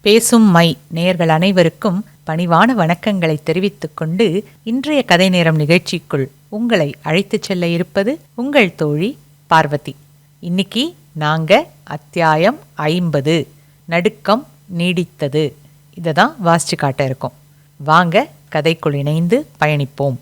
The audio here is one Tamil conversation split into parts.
பேசும் மை நேர்கள் அனைவருக்கும் பணிவான வணக்கங்களை தெரிவித்துக் கொண்டு இன்றைய கதை நேரம் நிகழ்ச்சிக்குள் உங்களை அழைத்துச் செல்ல இருப்பது உங்கள் தோழி பார்வதி. இன்னைக்கு நாங்க அத்தியாயம் ஐம்பது நடுக்கம் நீடித்தது. இதை தான் வாசிச்சு காட்ட இருக்கோம். வாங்க கதைக்குள் இணைந்து பயணிப்போம்.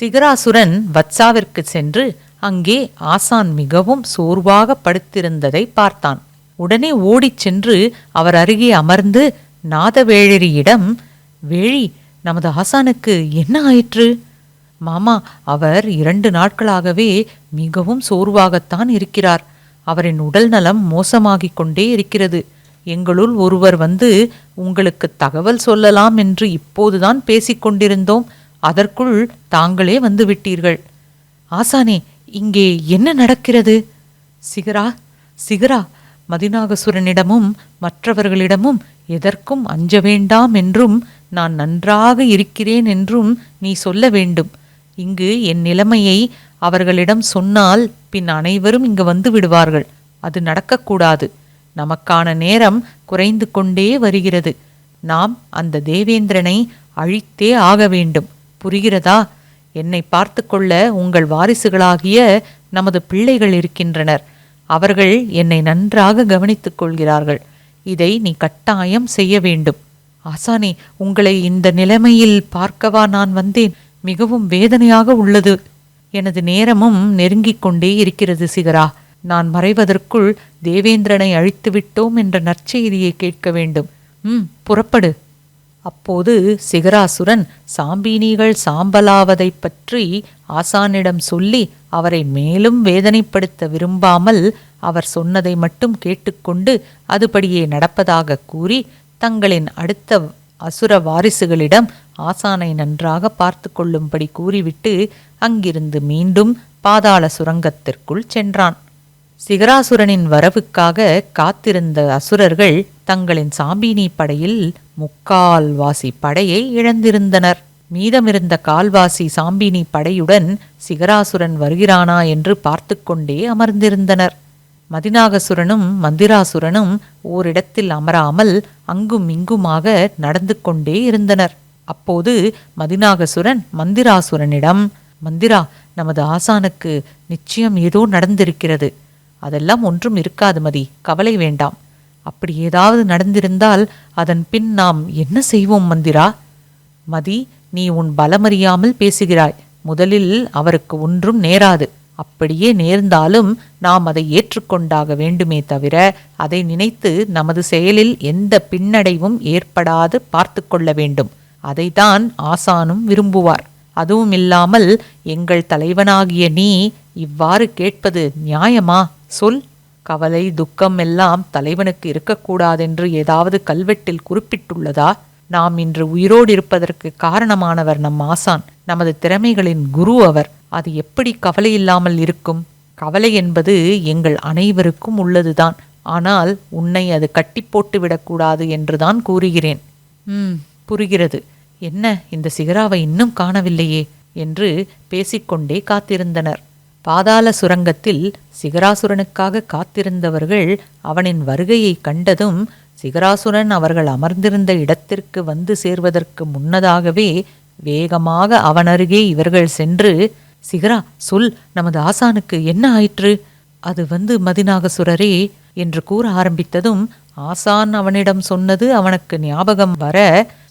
சிகராசுரன் வத்சாவிற்கு சென்று அங்கே ஆசான் மிகவும் சோர்வாக படுத்திருந்ததை பார்த்தான். உடனே ஓடிச் சென்று அவர் அருகே அமர்ந்து நாதவேழரியிடம் வேழி நமது ஆசானுக்கு என்ன ஆயிற்று? மாமா அவர் இரண்டு நாட்களாகவே மிகவும் சோர்வாகத்தான் இருக்கிறார். அவரின் உடல் நலம் மோசமாகிக் கொண்டே இருக்கிறது. எங்களுள் ஒருவர் வந்து உங்களுக்கு தகவல் சொல்லலாம் என்று இப்போதுதான் பேசிக் கொண்டிருந்தோம். அதற்குள் தாங்களே வந்து விட்டீர்கள். ஆசானே இங்கே என்ன நடக்கிறது? சிகரா சிகரா மதிநாகசுரனிடமும் மற்றவர்களிடமும் எதற்கும் அஞ்ச வேண்டாம் என்றும் நான் நன்றாக இருக்கிறேன் என்றும் நீ சொல்ல வேண்டும். இங்கு என் நிலைமையை அவர்களிடம் சொன்னால் பின் அனைவரும் இங்கு வந்து விடுவார்கள். அது நடக்கக்கூடாது. நமக்கான நேரம் குறைந்து கொண்டே வருகிறது. நாம் அந்த தேவேந்திரனை அழித்தே ஆக வேண்டும். புரிகிறதா? என்னை பார்த்து கொள்ள உங்கள் வாரிசுகளாகிய நமது பிள்ளைகள் இருக்கின்றனர். அவர்கள் என்னை நன்றாக கவனித்துக் கொள்கிறார்கள். இதை நீ கட்டாயம் செய்ய வேண்டும். ஆசானே உங்களை இந்த நிலைமையில் பார்க்கவா நான் வந்தேன்? மிகவும் வேதனையாக உள்ளது. எனது நேரமும் நெருங்கிக் கொண்டே இருக்கிறது சிகரா. நான் மறைவதற்குள் தேவேந்திரனை அழித்து விட்டோம் என்ற நற்செய்தியை கேட்க வேண்டும். ம் புறப்படு. அப்போது சிகராசுரன் சாம்பினிகள் சாம்பலாவதைப் பற்றி ஆசானிடம் சொல்லி அவரை மேலும் வேதனைப்படுத்த விரும்பாமல் அவர் சொன்னதை மட்டும் கேட்டுக்கொண்டு அதுபடியே நடப்பதாக கூறி தங்களின் அடுத்த அசுர வாரிசுகளிடம் ஆசானை நன்றாக பார்த்து கொள்ளும்படி கூறிவிட்டு அங்கிருந்து மீண்டும் பாதாள சுரங்கத்திற்குள் சென்றான். சிகராசுரனின் வரவுக்காக காத்திருந்த அசுரர்கள் தங்களின் சாம்பினி படையில் முக்கால்வாசி படையை இழந்திருந்தனர். மீதமிருந்த கால்வாசி சாம்பினி படையுடன் சிகராசுரன் வருகிறானா என்று பார்த்து கொண்டே அமர்ந்திருந்தனர். மதிநாகசுரனும் மந்திராசுரனும் ஓரிடத்தில் அமராமல் அங்கும் இங்குமாக நடந்து கொண்டே இருந்தனர். அப்போது மதிநாகசுரன் மந்திராசுரனிடம் மந்திரா நமது ஆசானுக்கு நிச்சயம் ஏதோ நடந்திருக்கிறது. அதெல்லாம் ஒன்றும் இருக்காது மதி கவலை வேண்டாம். அப்படி ஏதாவது நடந்திருந்தால் அதன் பின் நாம் என்ன செய்வோம் மந்திரா? மதி நீ உன் பலமறியாமல் பேசுகிறாய். முதலில் அவருக்கு ஒன்றும் நேராது. அப்படியே நேர்ந்தாலும் நாம் அதை ஏற்றுக்கொண்டாக வேண்டுமே தவிர அதை நினைத்து நமது செயலில் எந்த பின்னடைவும் ஏற்படாது பார்த்து கொள்ள வேண்டும். அதைத்தான் ஆசானும் விரும்புவார். அதுவும் இல்லாமல் எங்கள் தலைவனாகிய நீ இவ்வாறு கேட்பது நியாயமா? சொல். கவலை துக்கம் எல்லாம் தலைவனுக்கு இருக்கக்கூடாதென்று ஏதாவது கல்வெட்டில் குறிப்பிட்டுள்ளதா? நாம் இன்று உயிரோடு இருப்பதற்கு காரணமானவர் நம் ஆசான் நமது திறமைகளின் குரு அவர். அது எப்படி கவலை இல்லாமல் இருக்கும்? கவலை என்பது எங்கள் அனைவருக்கும் உள்ளதுதான். ஆனால் உன்னை அது கட்டி போட்டு விடக்கூடாது என்றுதான் கூறுகிறேன். ம் புரிகிறது. என்ன இந்த சிகராவை இன்னும் காணவில்லையே? என்று பேசிக்கொண்டே காத்திருந்தனர். பாதாள சுரங்கத்தில் சிகராசுரனுக்காக காத்திருந்தவர்கள் அவனின் வருகையை கண்டதும் சிகராசுரன் அவர்கள் அமர்ந்திருந்த இடத்திற்கு வந்து சேர்வதற்கு முன்னதாகவே வேகமாக அவனருகே இவர்கள் சென்று சிகரா சொல் நமது ஆசானுக்கு என்ன ஆயிற்று? அது வந்து மதிநாகசுரரே என்று கூற ஆரம்பித்ததும் ஆசான் அவனிடம் சொன்னது அவனுக்கு ஞாபகம் வர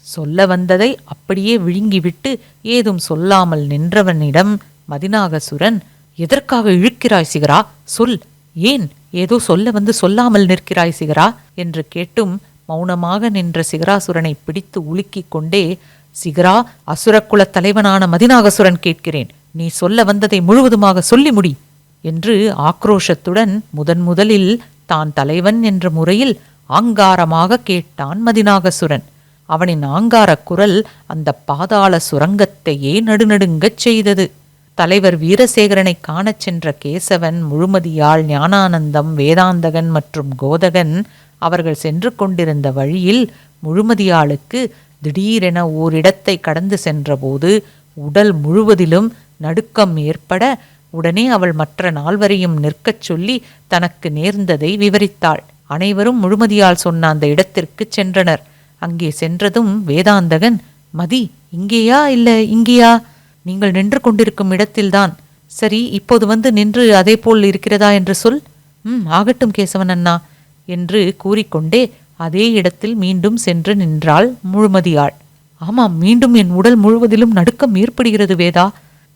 சொல்ல வந்ததை அப்படியே விழுங்கிவிட்டு ஏதும் சொல்லாமல் நின்றவனிடம் மதிநாகசுரன் எதற்காக இழுக்கிறாய் சிகரா? சொல். ஏன் ஏதோ சொல்ல வந்து சொல்லாமல் நிற்கிறாய் சிகரா? என்று கேட்டும் மௌனமாக நின்ற சிகராசுரனை பிடித்து உலுக்கிக் கொண்டே சிகரா அசுரக்குலத் தலைவனான மதிநாகசுரன் கேட்கிறேன். நீ சொல்ல வந்ததை முழுவதுமாக சொல்லி முடி என்று ஆக்ரோஷத்துடன் முதன் முதலில் தான் தலைவன் என்ற முறையில் ஆங்காரமாக கேட்டான் மதிநாகசுரன். அவனின் ஆங்காரக் குரல் அந்த பாதாள சுரங்கத்தையே நடுநடுங்கச் செய்தது. தலைவர் வீரசேகரனை காணச் சென்ற கேசவன் முழுமதியாள் ஞானானந்தம் வேதாந்தகன் மற்றும் கோதகன் அவர்கள் சென்று கொண்டிருந்த வழியில் முழுமதியாளுக்கு திடீரென ஓரிடத்தை கடந்து சென்றபோது உடல் முழுவதிலும் நடுக்கம் ஏற்பட உடனே அவள் மற்ற நால்வரையும் நிற்கச் சொல்லி தனக்கு நேர்ந்ததை விவரித்தாள். அனைவரும் முழுமதியால் சொன்ன அந்த இடத்திற்கு சென்றனர். அங்கே சென்றதும் வேதாந்தகன் மதி இங்கேயா இல்லை இங்கேயா? நீங்கள் நின்று கொண்டிருக்கும் இடத்தில்தான். சரி இப்போது வந்து நின்று அதே போல் இருக்கிறதா என்று சொல். ம் ஆகட்டும் கேசவன் அண்ணா என்று கூறிக்கொண்டே அதே இடத்தில் மீண்டும் சென்று நின்றாள் முழுமதியாள். ஆமாம் மீண்டும் என் உடல் முழுவதிலும் நடுக்கம் ஏற்படுகிறது வேதா.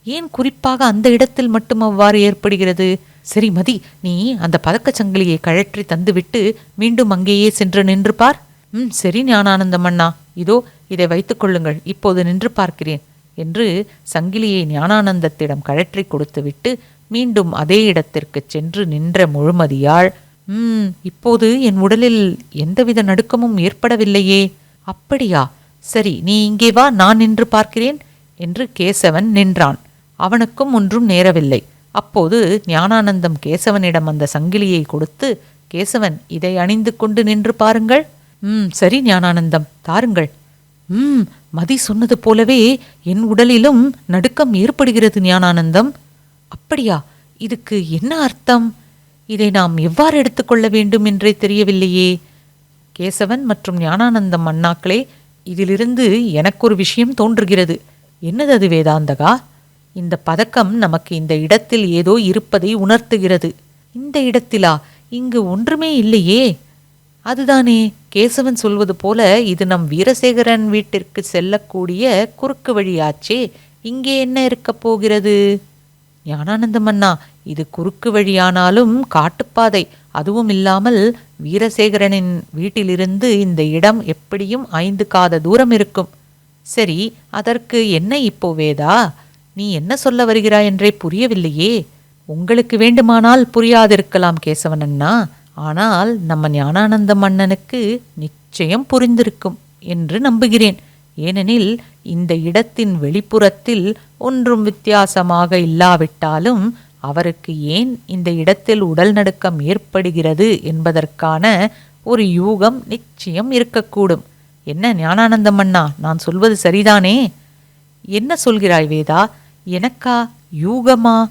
ஏன் குறிப்பாக அந்த இடத்தில் மட்டும் அவ்வாறு ஏற்படுகிறது? சரி மதி நீ அந்த பதக்கச் சங்கிலியை கழற்றி தந்துவிட்டு மீண்டும் அங்கேயே சென்று நின்று பார். ம் சரி ஞானானந்தம் அண்ணா இதோ இதை வைத்துக் கொள்ளுங்கள். இப்போது நின்று பார்க்கிறேன். என்று சங்கிலியை ஞானானந்தத்திடம் கழற்றி கொடுத்துவிட்டு மீண்டும் அதே இடத்திற்கு சென்று நின்ற முழுமதியாள் ம் இப்போது என் உடலில் எந்தவித நடுக்கமும் ஏற்படவில்லையே. அப்படியா? சரி நீ இங்கே வா நான் நின்று பார்க்கிறேன் என்று கேசவன் நின்றான். அவனுக்கும் ஒன்றும் நேரவில்லை. அப்போது ஞானானந்தம் கேசவனிடம் அந்த சங்கிலியை கொடுத்து கேசவன் இதை அணிந்து கொண்டு நின்று பாருங்கள். ம் சரி ஞானானந்தம் தாருங்கள். ம் மதி சொன்னது போலவே என் உடலிலும் நடுக்கம் ஏற்படுகிறது ஞானானந்தம். அப்படியா? இதுக்கு என்ன அர்த்தம்? இதை நாம் எவ்வாறு எடுத்துக்கொள்ள வேண்டும் என்றே தெரியவில்லையே. கேசவன் மற்றும் ஞானானந்தம் அண்ணாக்களே இதிலிருந்து எனக்கு ஒரு விஷயம் தோன்றுகிறது. என்னது அது வேதாந்தகா? இந்த பதக்கம் நமக்கு இந்த இடத்தில் ஏதோ இருப்பதை உணர்த்துகிறது. இந்த இடத்திலா? இங்கு ஒன்றுமே இல்லையே. அதுதானே கேசவன் சொல்வது போல இது நம் வீரசேகரன் வீட்டிற்கு செல்லக்கூடிய குறுக்கு வழியாச்சே. இங்கே என்ன இருக்கப் போகிறது? ஞானானந்தம் இது குறுக்கு வழியானாலும் காட்டுப்பாதை. அதுவும் இல்லாமல் வீரசேகரனின் வீட்டிலிருந்து இந்த இடம் எப்படியும் ஐந்து காத தூரம் இருக்கும். சரி அதற்கு என்ன இப்போ வேதா? நீ என்ன சொல்ல வருகிறாய் என்றே புரியவில்லையே. உங்களுக்கு வேண்டுமானால் புரியாதிருக்கலாம் கேசவன் அண்ணா. ஆனால் நம்ம ஞானானந்த மன்னனுக்கு நிச்சயம் புரிந்திருக்கும் என்று நம்புகிறேன். ஏனெனில் இந்த இடத்தின் வெளிப்புறத்தில் ஒன்றும் வித்தியாசமாக இல்லாவிட்டாலும் அவருக்கு ஏன் இந்த இடத்தில் உடல் நடுக்கம் ஏற்படுகிறது என்பதற்கான ஒரு யூகம் நிச்சயம் இருக்கக்கூடும். என்ன ஞானானந்தம் அண்ணா நான் சொல்வது சரிதானே? என்ன சொல்கிறாய் வேதா? எனக்கா யூகமா?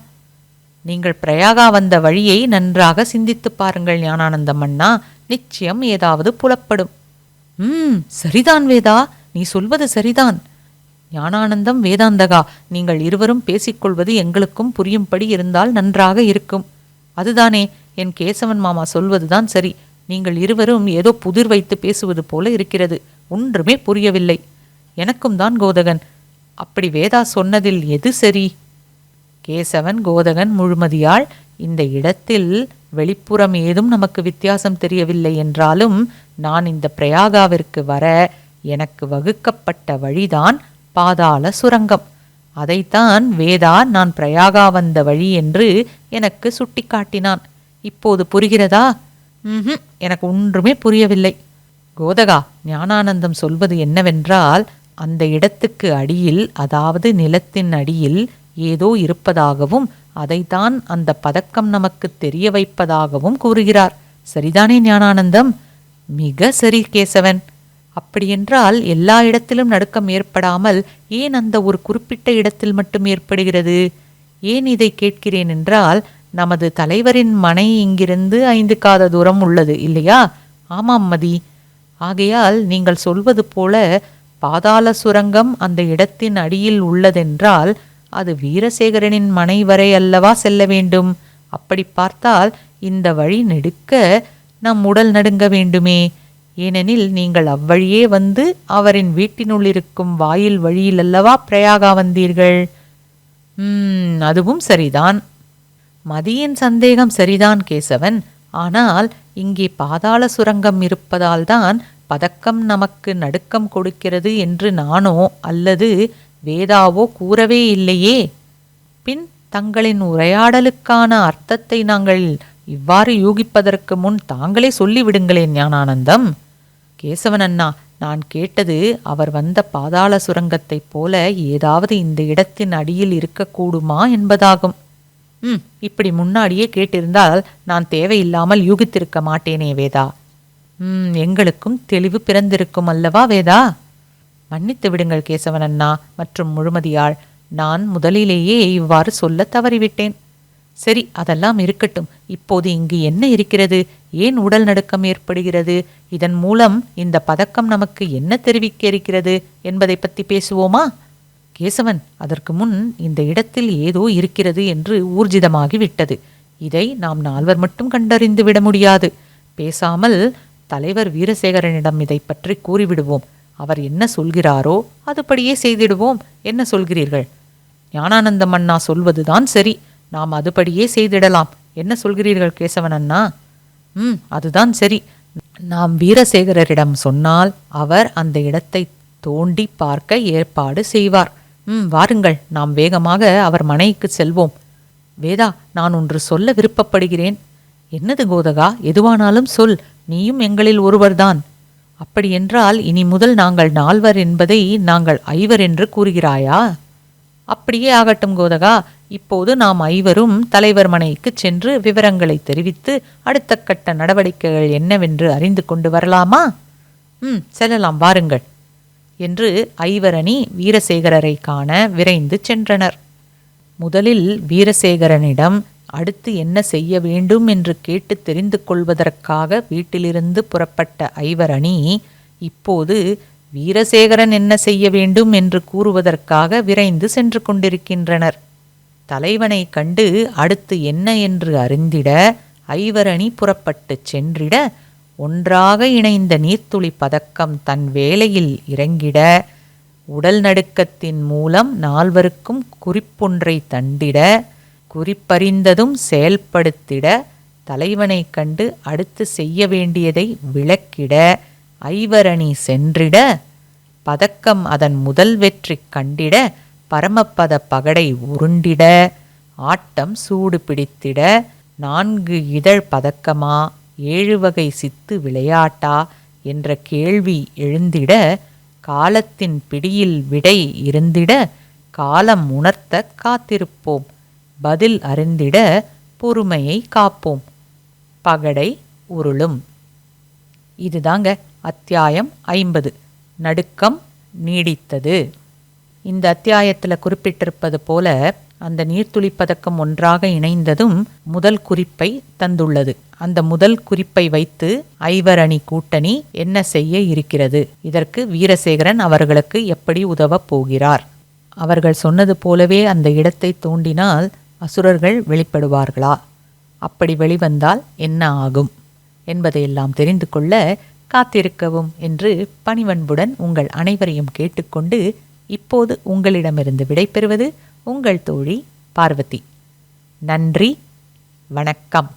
நீங்கள் பிரயாகா வந்த வழியை நன்றாக சிந்தித்து பாருங்கள் ஞானானந்தம் அண்ணா நிச்சயம் ஏதாவது புலப்படும். ம் சரிதான் வேதா. நீ சொல்வது சரிதான். ஞானானந்தம் வேதாந்தகா. நீங்கள் இருவரும் பேசிக்கொள்வது எங்களுக்கும் புரியும்படி இருந்தால் நன்றாக இருக்கும். அதுதானே என் கேசவன் மாமா சொல்வதுதான் சரி. நீங்கள் இருவரும் ஏதோ புதிர் வைத்து பேசுவது போல இருக்கிறது. ஒன்றுமே புரியவில்லை. எனக்கும் தான் கோதகன். அப்படி வேதா சொன்னதில் எது சரி? கேசவன் கோதகன் முழுமதியாள் இந்த இடத்தில் வெளிப்புறம் ஏதும் நமக்கு வித்தியாசம் தெரியவில்லை என்றாலும் நான் இந்த பிரயாகாவிற்கு வர எனக்கு வகுக்கப்பட்ட வழிதான் பாதாள சுரங்கம். அதைத்தான் வேதா நான் பிரயாகா வந்த வழி என்று எனக்கு சுட்டிக்காட்டினான். இப்போது புரிகிறதா? ம் எனக்கு ஒன்றுமே புரியவில்லை. கோதகா ஞானானந்தம் சொல்வது என்னவென்றால் அந்த இடத்துக்கு அடியில் அதாவது நிலத்தின் அடியில் ஏதோ இருப்பதாகவும் அதைத்தான் அந்த பதக்கம் நமக்கு தெரிய வைப்பதாகவும் கூறுகிறார். சரிதானே ஞானானந்தம்? மிக சரி கேசவன். அப்படியென்றால் எல்லா இடத்திலும் நடுக்கம் ஏற்படாமல் ஏன் அந்த ஒரு குறிப்பிட்ட இடத்தில் மட்டும் ஏற்படுகிறது? ஏன் இதை கேட்கிறேன் என்றால் நமது தலைவரின் மனை இங்கிருந்து ஐந்து காத தூரம் உள்ளது இல்லையா? ஆமாம் மதி. ஆகையால் நீங்கள் சொல்வது போல பாதாள சுரங்கம் அந்த இடத்தின் அடியில் உள்ளதென்றால் அது வீரசேகரனின் மனை வரை அல்லவா செல்ல வேண்டும். அப்படி பார்த்தால் இந்த வழி நெடுக்க நம் உடல் நடுங்க வேண்டுமே. ஏனெனில் நீங்கள் அவ்வழியே வந்து அவரின் வீட்டினுள் இருக்கும் வாயில் வழியில் அல்லவா பிரயாகா வந்தீர்கள்? அதுவும் சரிதான். மதியின் சந்தேகம் சரிதான் கேசவன். ஆனால் இங்கே பாதாள சுரங்கம் இருப்பதால்தான் பதக்கம் நமக்கு நடுக்கம் கொடுக்கிறது என்று நானோ அல்லது வேதாவோ கூறவே இல்லையே? பின் தங்களின் உரையாடலுக்கான அர்த்தத்தை நாங்கள் இவ்வாறு யூகிப்பதற்கு முன் தாங்களே சொல்லிவிடுங்களேன் ஞானானந்தம். கேசவன் அண்ணா நான் கேட்டது அவர் வந்த பாதாள சுரங்கத்தைப் போல ஏதாவது இந்த இடத்தின் அடியில் இருக்கக்கூடுமா என்பதாகும். ம் இப்படி முன்னாடியே கேட்டிருந்தால் நான் தேவையில்லாமல் யூகித்திருக்க மாட்டேனே வேதா. ம் எங்களுக்கும் தெளிவு பிறந்திருக்கும் அல்லவா வேதா? மன்னித்து விடுங்கள் கேசவன் அண்ணா மற்றும் முழுமதியாள். நான் முதலிலேயே இவ்வாறு சொல்ல தவறிவிட்டேன். சரி அதெல்லாம் இருக்கட்டும். இப்போது இங்கு என்ன இருக்கிறது? ஏன் உடல் நடுக்கம் ஏற்படுகிறது? இதன் மூலம் இந்த பதக்கம் நமக்கு என்ன தெரிவிக்க இருக்கிறது என்பதை பற்றி பேசுவோமா? கேசவன் அதற்கு முன் இந்த இடத்தில் ஏதோ இருக்கிறது என்று ஊர்ஜிதமாகிவிட்டது இதை நாம் நால்வர் மட்டும் கண்டறிந்து விட முடியாது. பேசாமல் தலைவர் வீரசேகரனிடம் இதை பற்றி கூறிவிடுவோம். அவர் என்ன சொல்கிறாரோ அதுபடியே செய்திடுவோம். என்ன சொல்கிறீர்கள்? ஞானானந்த மன்னா சொல்வதுதான் சரி. நாம் அதுபடியே செய்திடலாம். என்ன சொல்கிறீர்கள் கேசவன் அண்ணா? ம் அதுதான் சரி. நாம் வீரசேகரரிடம் சொன்னால் அவர் அந்த இடத்தை தோண்டி பார்க்க ஏற்பாடு செய்வார். ம் வாருங்கள் நாம் வேகமாக அவர் மனைக்கு செல்வோம். வேதா நான் ஒன்று சொல்ல விருப்பப்படுகிறேன். என்னது கோதகா? எதுவானாலும் சொல். நீயும் எங்களில் ஒருவர்தான். அப்படியென்றால் இனி முதல் நாங்கள் நால்வர் என்பதை நாங்கள் ஐவர் என்று கூறுகிறாயா? அப்படியே ஆகட்டும் கோதகா இப்போது நாம் ஐவரும் தலைவர் மனைக்கு சென்று விவரங்களை தெரிவித்து அடுத்த கட்ட நடவடிக்கைகள் என்னவென்று அறிந்து கொண்டு வரலாமா? ம் செல்லலாம் வாருங்கள் என்று ஐவரணி வீரசேகரரை காண விரைந்து சென்றனர். முதலில் வீரசேகரனிடம் அடுத்து என்ன செய்ய வேண்டும் என்று கேட்டு தெரிந்து கொள்வதற்காக வீட்டிலிருந்து புறப்பட்ட ஐவரணி இப்போது வீரசேகரன் என்ன செய்ய வேண்டும் என்று கூறுவதற்காக விரைந்து சென்று கொண்டிருக்கின்றனர். தலைவனை கண்டு அடுத்து என்ன என்று அறிந்திட ஐவரணி புறப்பட்டுச் சென்றிட ஒன்றாக இணைந்த நீர்த்துளி பதக்கம் தன் வேலையில் இறங்கிட உடல் நடுக்கத்தின் மூலம் நால்வருக்கும் குறிப்பொன்றை தண்டிட குறிப்பறிந்ததும் செயல்படுத்திட தலைவனை கண்டு அடுத்து செய்ய வேண்டியதை விளக்கிட ஐவரணி சென்றிட பதக்கம் அதன் முதல் வெற்றி கண்டிட பரமபத பகடை உருண்டிட ஆட்டம் சூடு பிடித்திட நான்கு இதழ் பதக்கமா ஏழு வகை சித்து விளையாட்டா என்ற கேள்வி எழுந்திட காலத்தின் பிடியில் விடை இருந்திட காலம் உணர்த்த காத்திருப்போம். பதில் அறிந்திட பொறுமையை காப்போம். பகடை உருளும். இதுதாங்க அத்தியாயம் ஐம்பது. நடுக்கம் நீடித்தது. இந்த அத்தியாயத்தில் குறிப்பிட்டிருப்பது போல அந்த நீர்த்துளி பதக்கம் ஒன்றாக இணைந்ததும் முதல் குறிப்பை தந்துள்ளது. அந்த முதல் குறிப்பை வைத்து ஐவர் அணி கூட்டணி என்ன செய்ய இருக்கிறது? இதற்கு வீரசேகரன் அவர்களுக்கு எப்படி உதவப் போகிறார்? அவர்கள் சொன்னது போலவே அந்த இடத்தை தோண்டினால் அசுரர்கள் வெளிப்படுவார்களா? அப்படி வெளிவந்தால் என்ன ஆகும்? என்பதையெல்லாம் தெரிந்து கொள்ள காத்திருக்கவும் என்று பணிவன்புடன் உங்கள் அனைவரையும் கேட்டுக்கொண்டு இப்போது உங்களிடமிருந்து விடைபெறுவது உங்கள் தோழி பார்வதி. நன்றி வணக்கம்.